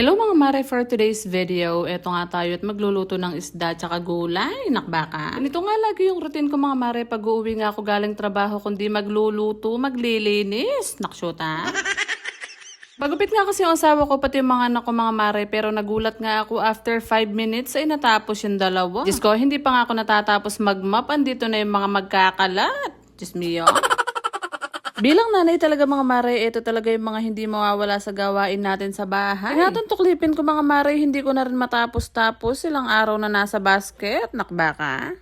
Hello mga mare for today's video. Ito nga tayo at magluluto ng isda tsaka gulay. Nakbaka. Ganito nga lagi yung routine ko mga mare pag uuwi nga ako galing trabaho kundi magluluto, maglilinis. Naksyota. Bagupit nga kasi yung asawa ko, pati yung mga anak ko mga mare, pero nagulat nga ako after 5 minutes ay natapos yung dalawa. Diyos ko, hindi pa nga ako natatapos mag-map, andito na yung mga magkakalat. Diyos mio. Bilang nanay talaga mga mare, ito talaga yung mga hindi mawawala sa gawain natin sa bahay. Kaya itong tuklipin ko mga mare, hindi ko na rin matapos-tapos ilang araw na nasa basket. Nakbaka.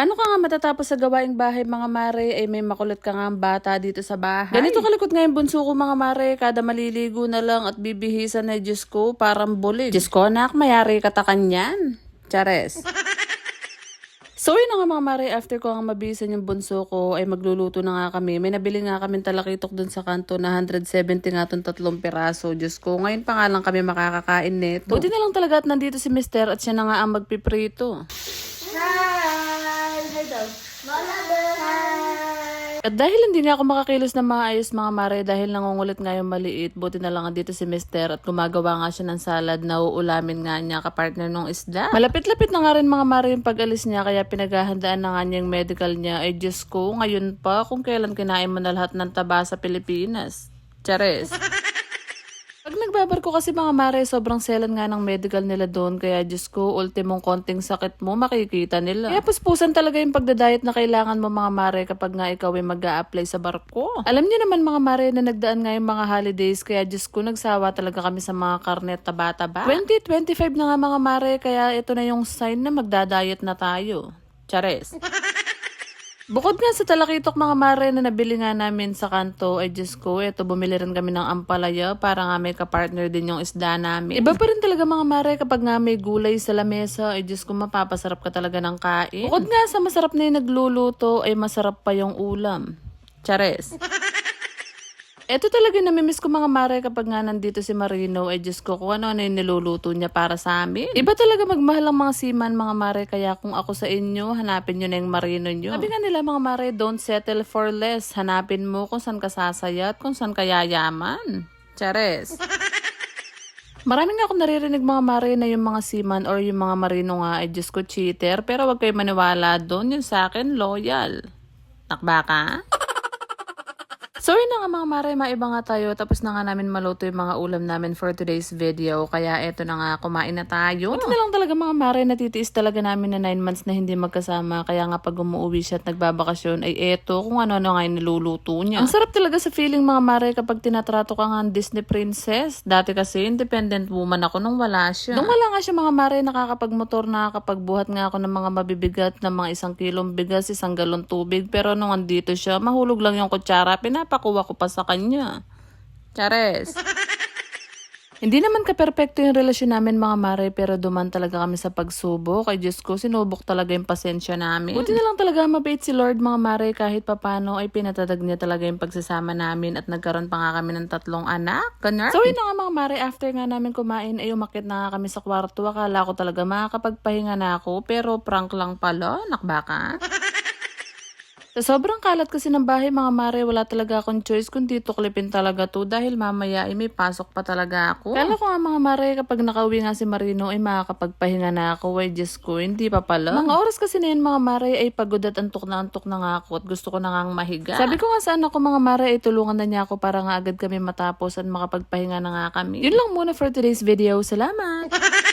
Paano ka nga matatapos sa gawaing bahay mga mare ay may makulit ka nga ang bata dito sa bahay? Ganito kalikot nga yung bunso ko mga mare, kada maliligo na lang at bibihisan na Diyos ko, parang bulig. Diyos ko anak, mayari katakan yan. Chares. So yun na nga mga mare, after ko nga mabisan yung bunso ko, ay magluluto na nga kami. May nabili nga kami talakitok dun sa kanto na 170 nga itong tatlong piraso. Diyos ko, ngayon pa nga lang kami makakakain nito. Buti na lang talaga at nandito si mister at siya na nga ang magpiprito. At dahil hindi nga ako makakilos na maayos mga mare dahil nangungulit nga yung maliit, buti na lang dito si mister at gumagawa nga siya ng salad na uulamin nga niya kapartner ng isda. Malapit-lapit na nga rin mga mare yung pag-alis niya kaya pinaghahandaan na nga niya yung medical niya. Ay Diyos ko, ngayon pa kung kailan kinain mo na lahat ng taba sa Pilipinas. Chares. Pag nagbabarko kasi mga mare, sobrang selan nga ng medical nila doon. Kaya Diyos ko, ultimong konting sakit mo, makikita nila. Kaya puspusan talaga yung pagdadayet na kailangan mo mga mare kapag nga ikaw ay mag apply sa barko. Alam niyo naman mga mare na nagdaan nga yung mga holidays. Kaya Diyos ko, nagsawa talaga kami sa mga karnet taba-taba. 2025 na nga mga mare, kaya ito na yung sign na magdadayet na tayo. Chares. Bukod nga sa talakitok mga mare na nabili nga namin sa kanto, ay Diyos ko, eto bumili rin kami ng ampalaya para nga may kapartner din yung isda namin. Iba pa rin talaga mga mare kapag nga may gulay sa lamesa, ay Diyos ko, mapapasarap ka talaga ng kain. Bukod nga sa masarap na yung nagluluto, ay masarap pa yung ulam. Chares. Ito talaga namimiss ko mga mare kapag nga nandito si Marino, ay Diyos ko kung ano-ano yung niluluto niya para sa amin. Iba talaga magmahal ang mga seaman mga mare, kaya kung ako sa inyo, hanapin nyo na yung Marino nyo. Sabi nga nila mga mare, don't settle for less. Hanapin mo kung saan ka sasaya at kung saan ka yayaman. Chares. Marami nga akong naririnig mga mare na yung mga seaman or yung mga marino nga ay Diyos ko cheater. Pero wag kayo maniwala doon. Yun sa akin, loyal. Takba ka? So yun na nga mga mare, maiba nga tayo. Tapos na nga namin maluto yung mga ulam namin for today's video. Kaya eto na nga, kumain na tayo. Buti na lang talaga mga mare, natitiis talaga namin na 9 months na hindi magkasama. Kaya nga pag umuwi siya at nagbabakasyon, ay eto kung ano-ano nga yung niluluto niya. Ang sarap talaga sa feeling mga mare kapag tinatrato ka nga ang Disney princess. Dati kasi independent woman ako nung wala siya. Nung wala nga siya mga mare, nakakapagmotor, nakakapagbuhat nga ako ng mga mabibigat na mga isang kilong bigas, isang galon tubig. Pero nung andito siya, mahulog lang yung kutsara, pinapakuha ko pa sa kanya. Chares. Hindi naman ka-perfecto yung relasyon namin mga mare pero duman talaga kami sa pagsubok. Ay Diyos ko, sinubok talaga yung pasensya namin. Buti na lang talaga mabait si Lord mga mare kahit papano ay pinatadag niya talaga yung pagsasama namin at nagkaroon pa nga kami ng tatlong anak. Ganun. So yun na nga mga mare, after nga namin kumain ay umakit na nga kami sa kwarto. Akala ko talaga makakapagpahinga na ako pero prank lang pala. Nakbaka. Sa sobrang kalat kasi ng bahay mga mare, wala talaga akong choice kundi tuklipin talaga to dahil mamaya ay may pasok pa talaga ako. Kala ko nga mga mare, kapag nakauwi nga si Marino ay makakapagpahinga na ako. Ay Diyos ko, hindi pa pala. Mga oras kasi na yun mga mare ay pagod at antok na antok na nga ako at gusto ko na nga mahiga. Sabi ko nga sa anak ko mga mare ay tulungan na niya ako para nga agad kami matapos at makapagpahinga na nga kami. Yun lang muna for today's video. Salamat!